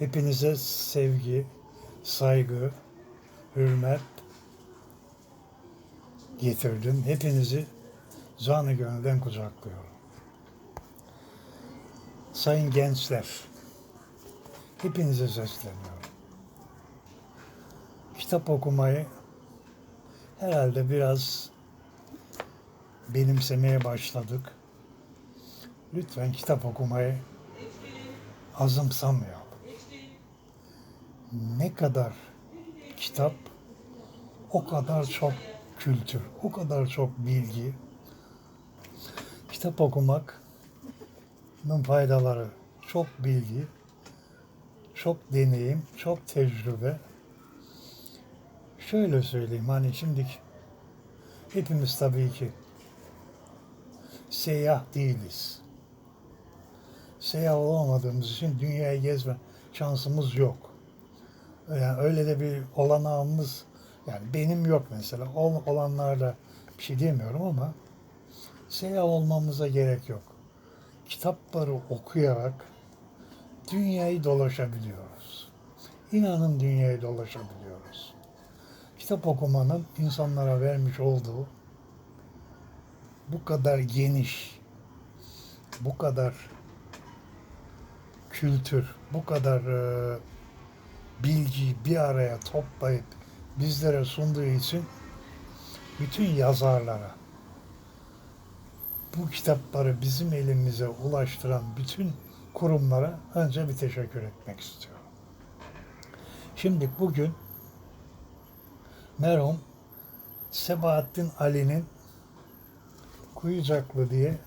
Hepinize sevgi, saygı, hürmet getirdim. Hepinizi canı gönülden kucaklıyorum. Sayın gençler, hepinize sesleniyorum. Kitap okumayı herhalde biraz benimsemeye başladık. Lütfen kitap okumayı azımsamayalım. Ne kadar kitap, o kadar çok kültür, o kadar çok bilgi. Kitap okumakın faydaları çok bilgi, çok deneyim, çok tecrübe. Şöyle söyleyeyim hani şimdi hepimiz tabii ki seyyah değiliz. Seyyah olamadığımız için dünyayı gezme şansımız yok. Yani öyle de bir olanağımız yani benim yok mesela. Ol, olanlarla bir şey demiyorum ama seyyah olmamıza gerek yok. Kitapları okuyarak dünyayı dolaşabiliyoruz. İnanın dünyayı dolaşabiliyoruz. Kitap okumanın insanlara vermiş olduğu bu kadar geniş, bu kadar kültür, bu kadar e, bilgiyi bir araya toplayıp bizlere sunduğu için bütün yazarlara, bu kitapları bizim elimize ulaştıran bütün kurumlara önce bir teşekkür etmek istiyorum. Şimdi bugün merhum Sebahattin Ali'nin Kuyucaklı diye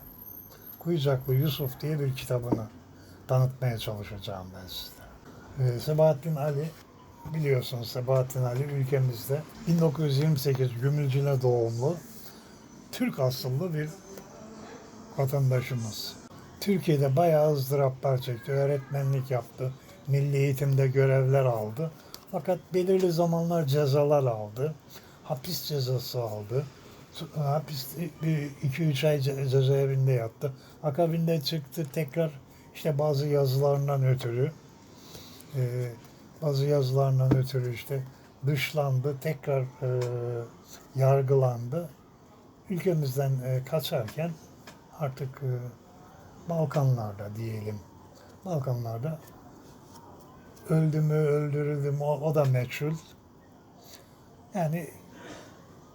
Kuyucaklı Yusuf diye bir kitabını tanıtmaya çalışacağım ben size. Ee, Sebahattin Ali biliyorsunuz Sebahattin Ali ülkemizde 1928 Gümülcine doğumlu Türk asıllı bir vatandaşımız. Türkiye'de bayağı ızdıraplar çekti. Öğretmenlik yaptı. Milli eğitimde görevler aldı. Fakat belirli zamanlar cezalar aldı. Hapis cezası aldı. Hapis 2-3 ay ce- cezaevinde yattı. Akabinde çıktı tekrar işte bazı yazılarından ötürü e, bazı yazılarından ötürü işte dışlandı. Tekrar e, yargılandı. Ülkemizden e, kaçarken artık e, Balkanlarda diyelim. Balkanlarda öldü mü öldürüldü mü o, o da meçhul. Yani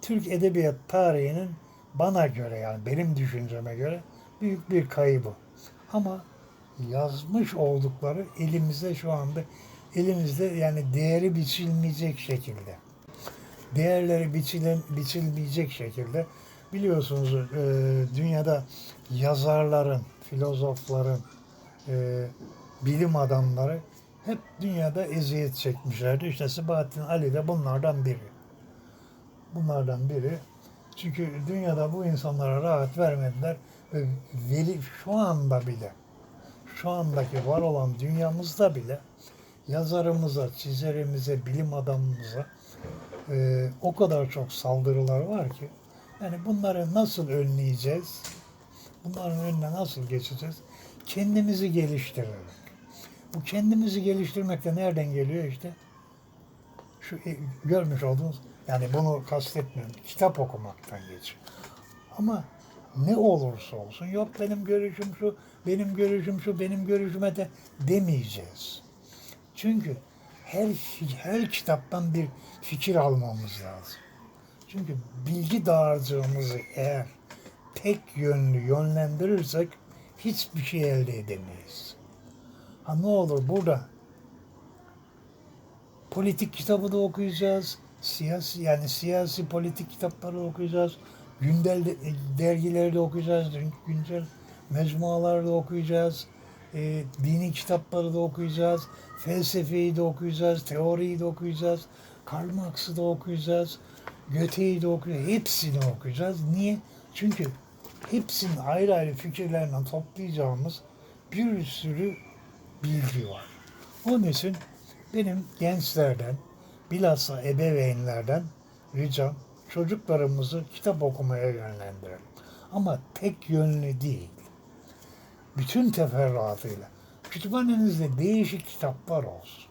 Türk edebiyat tarihinin bana göre yani benim düşünceme göre büyük bir kaybı. Ama yazmış oldukları elimizde şu anda elimizde yani değeri biçilmeyecek şekilde. Değerleri biçilen, biçilmeyecek şekilde biliyorsunuz e, dünyada yazarların, filozofların, e, bilim adamları hep dünyada eziyet çekmişlerdi. İşte Sebahattin Ali de bunlardan biri. Bunlardan biri. Çünkü dünyada bu insanlara rahat vermediler ve veli şu anda bile şu andaki var olan dünyamızda bile yazarımıza, çizerimize, bilim adamımıza e, o kadar çok saldırılar var ki yani bunları nasıl önleyeceğiz? Bunların önüne nasıl geçeceğiz? Kendimizi geliştirerek. Bu kendimizi geliştirmek de nereden geliyor işte? Şu e, görmüş olduğunuz yani bunu kastetmiyorum. Kitap okumaktan geçiyor. Ama ne olursa olsun yok benim görüşüm şu, benim görüşüm şu, benim görüşüme de demeyeceğiz. Çünkü her her kitaptan bir fikir almamız lazım. Çünkü bilgi dağarcığımızı eğer tek yönlü yönlendirirsek hiçbir şey elde edemeyiz. Ha ne olur burada politik kitabı da okuyacağız. Siyasi yani siyasi politik kitapları okuyacağız. Gündel de- dergileri de okuyacağız. Güncel mecmuaları da okuyacağız. E, dini kitapları da okuyacağız. Felsefeyi de okuyacağız. Teoriyi de okuyacağız. Karl Marx'ı da okuyacağız. Goethe'yi de okuyacağız. Hepsini okuyacağız. Niye? Çünkü hepsinin ayrı ayrı fikirlerinden toplayacağımız bir sürü bilgi var. Onun için benim gençlerden, bilhassa ebeveynlerden ricam çocuklarımızı kitap okumaya yönlendirelim. Ama tek yönlü değil. Bütün teferruatıyla. kütüphanenizde değişik kitaplar olsun.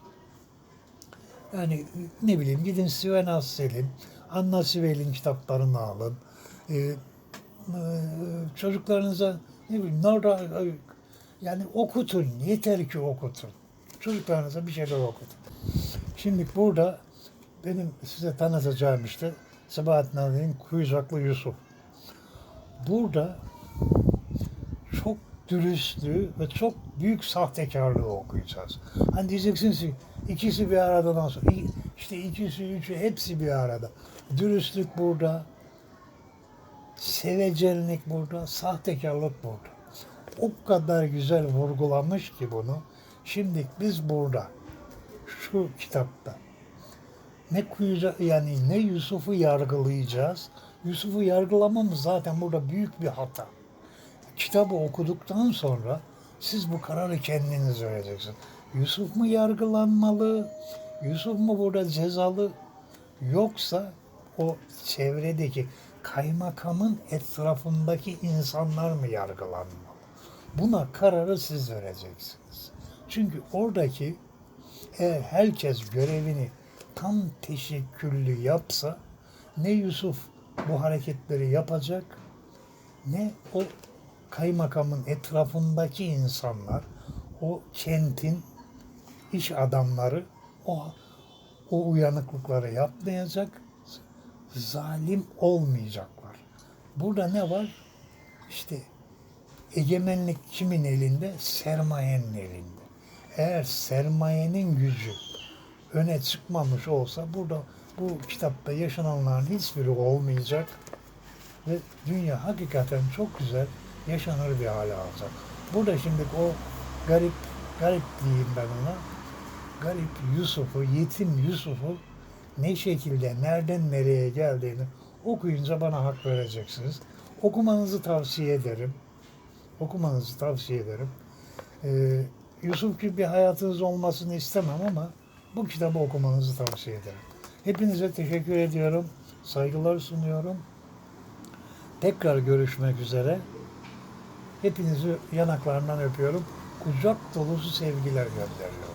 Yani ne bileyim gidin Sven Assel'in, Anna Sibel'in kitaplarını alın. Ee, e, çocuklarınıza ne bileyim Nora yani okutun. Yeter ki okutun. Çocuklarınıza bir şeyler okutun. Şimdi burada benim size tanıtacağım işte Sebahattin Ali'nin Kuyucaklı Yusuf. Burada çok dürüstlüğü ve çok büyük sahtekarlığı okuyacağız. Hani diyeceksiniz ki ikisi bir arada nasıl? İşte ikisi, üçü hepsi bir arada. Dürüstlük burada, sevecenlik burada, sahtekarlık burada. O kadar güzel vurgulamış ki bunu. Şimdi biz burada, şu kitapta ne kuyuca yani ne Yusuf'u yargılayacağız. Yusuf'u yargılamamız zaten burada büyük bir hata. Kitabı okuduktan sonra siz bu kararı kendiniz vereceksiniz. Yusuf mu yargılanmalı? Yusuf mu burada cezalı? Yoksa o çevredeki kaymakamın etrafındaki insanlar mı yargılanmalı? Buna kararı siz vereceksiniz. Çünkü oradaki eğer herkes görevini tam teşekküllü yapsa ne Yusuf bu hareketleri yapacak ne o kaymakamın etrafındaki insanlar, o kentin iş adamları o o uyanıklıkları yapmayacak, zalim olmayacaklar. Burada ne var? İşte egemenlik kimin elinde? Sermayenin elinde. Eğer sermayenin gücü öne çıkmamış olsa burada bu kitapta yaşananların hiçbiri olmayacak ve dünya hakikaten çok güzel yaşanır bir hale alacak. Burada şimdi o garip, garip diyeyim ben ona, garip Yusuf'u, yetim Yusuf'u ne şekilde, nereden nereye geldiğini okuyunca bana hak vereceksiniz. Okumanızı tavsiye ederim. Okumanızı tavsiye ederim. Ee, Yusuf gibi bir hayatınız olmasını istemem ama bu kitabı okumanızı tavsiye ederim. Hepinize teşekkür ediyorum. Saygılar sunuyorum. Tekrar görüşmek üzere. Hepinizi yanaklarından öpüyorum. Kucak dolusu sevgiler gönderiyorum.